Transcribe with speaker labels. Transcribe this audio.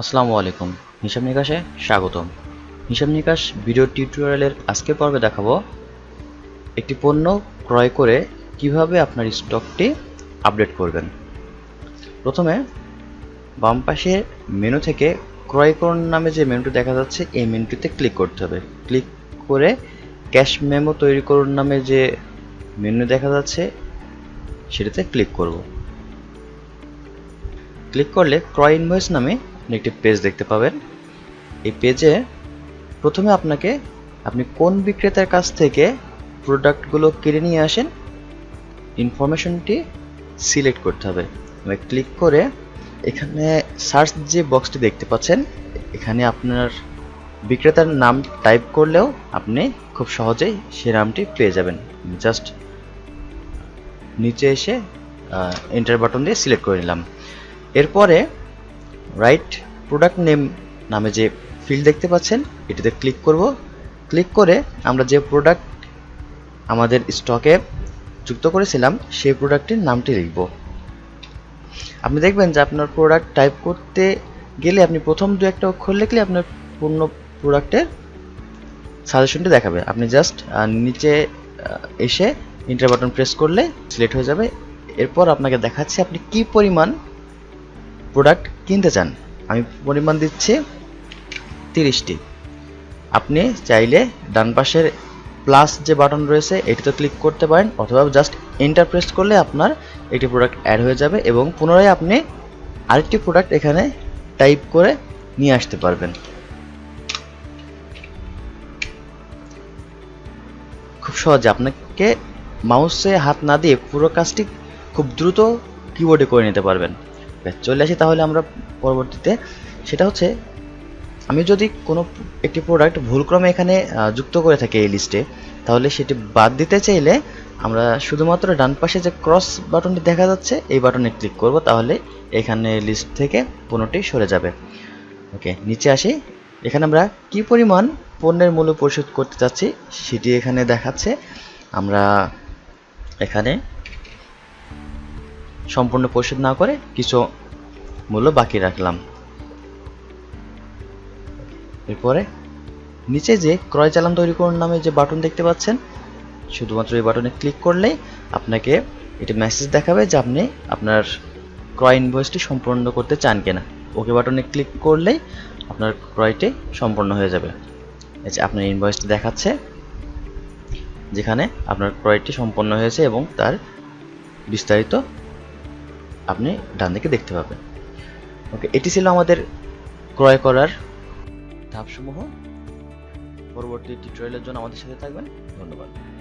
Speaker 1: আসসালামু আলাইকুম। হিসাব নিকাশে স্বাগতম। হিসাব নিকাশ ভিডিও টিউটোরিয়ালের আজকে পর্বে দেখাবো একটি পণ্য ক্রয় করে কীভাবে আপনার স্টকটি আপডেট করবেন। প্রথমে বাম পাশে মেনু থেকে ক্রয় করুন নামে যে মেনুটি দেখা যাচ্ছে, এই মেনুটিতে ক্লিক করতে হবে। ক্লিক করে ক্যাশ মেমো তৈরি করুন নামে যে মেনু দেখা যাচ্ছে, সেটাতে ক্লিক করব। ক্লিক করলে ক্রয় ইনভয়েস নামে আপনি একটি পেজ দেখতে পাবেন। এই পেজে প্রথমে আপনাকে আপনি কোন বিক্রেতার কাছ থেকে প্রোডাক্টগুলো কিনে নিয়ে আসেন ইনফরমেশনটি সিলেক্ট করতে হবে। আমি ক্লিক করে এখানে সার্চ যে বক্সটি দেখতে পাচ্ছেন, এখানে আপনার বিক্রেতার নাম টাইপ করলেও আপনি খুব সহজেই সেই নামটি পেয়ে যাবেন। জাস্ট নিচে এসে এন্টার বাটন দিয়ে সিলেক্ট করে নিলাম। এরপরে রাইট প্রোডাক্ট নেম নামে যে ফিল্ড দেখতে পাচ্ছেন, এটিতে ক্লিক করব। ক্লিক করে আমরা যে প্রোডাক্ট আমাদের স্টকে যুক্ত করেছিলাম, সেই প্রোডাক্টের নামটি লিখব। আপনি দেখবেন যে আপনার প্রোডাক্ট টাইপ করতে গেলে আপনি প্রথম দু একটা অক্ষর লিখলে আপনার পূর্ণ প্রোডাক্টের সাজেশনটি দেখাবে। আপনি জাস্ট নিচে এসে ইন্টার বাটন প্রেস করলে সিলেক্ট হয়ে যাবে। এরপর আপনাকে দেখাচ্ছে আপনি কি পরিমাণ প্রোডাক্ট কিনতে চান, আমি পরিমাণ দিচ্ছি তিরিশটি। আপনি চাইলে ডান পাশের প্লাস যে বাটন রয়েছে, এটিতে ক্লিক করতে পারেন, অথবা জাস্ট এন্টার প্রেস করলে আপনার একটি প্রোডাক্ট অ্যাড হয়ে যাবে এবং পুনরায় আপনি আরেকটি প্রোডাক্ট এখানে টাইপ করে নিয়ে আসতে পারবেন। খুব সহজে আপনাকে মাউসে হাত না দিয়ে পুরো কাজটি খুব দ্রুত কিবোর্ডে করে নিতে পারবেন। চলে আসি তাহলে আমরা পরবর্তীতে। সেটা হচ্ছে, আমি যদি কোনো একটি প্রোডাক্ট ভুলক্রমে এখানে যুক্ত করে থাকি এই লিস্টে তাহলে সেটি বাদ দিতে চাইলে আমরা শুধুমাত্র ডান পাশে যে ক্রস বাটনটি দেখা যাচ্ছে, এই বাটনে ক্লিক করব, তাহলে এখানে লিস্ট থেকে পণ্যটি সরে যাবে। ওকে, নিচে আসি। এখানে আমরা কি পরিমাণ পণ্যের মূল্য পরিশোধ করতে চাচ্ছি, সেটি এখানে দেখাচ্ছে। আমরা এখানে সম্পূর্ণ পরিশোধ না করে কিছু মূল্য বাকি রাখলাম। এরপরে নিচে যে ক্রয় চালান তৈরি করুন নামে যে বাটন দেখতে পাচ্ছেন, শুধুমাত্র এই বাটনে ক্লিক করলেই আপনাকে এটি মেসেজ দেখাবে যে আপনি আপনার ক্রয় ইনভয়েসটি সম্পূর্ণ করতে চান কিনা। ওকে বাটনে ক্লিক করলেই আপনার ক্রয়টি সম্পূর্ণ হয়ে যাবে। যে আপনার ইনভয়েসটি দেখাচ্ছে, যেখানে আপনার ক্রয়টি সম্পন্ন হয়েছে এবং তার বিস্তারিত আপনি ডান দিকে দেখতে পাবেন। ওকে এটি ছিল আমাদের ক্রয় করার ধাপসমূহ। পরবর্তী টিউটোরিয়ালের জন্য আমাদের সাথে থাকবেন। ধন্যবাদ।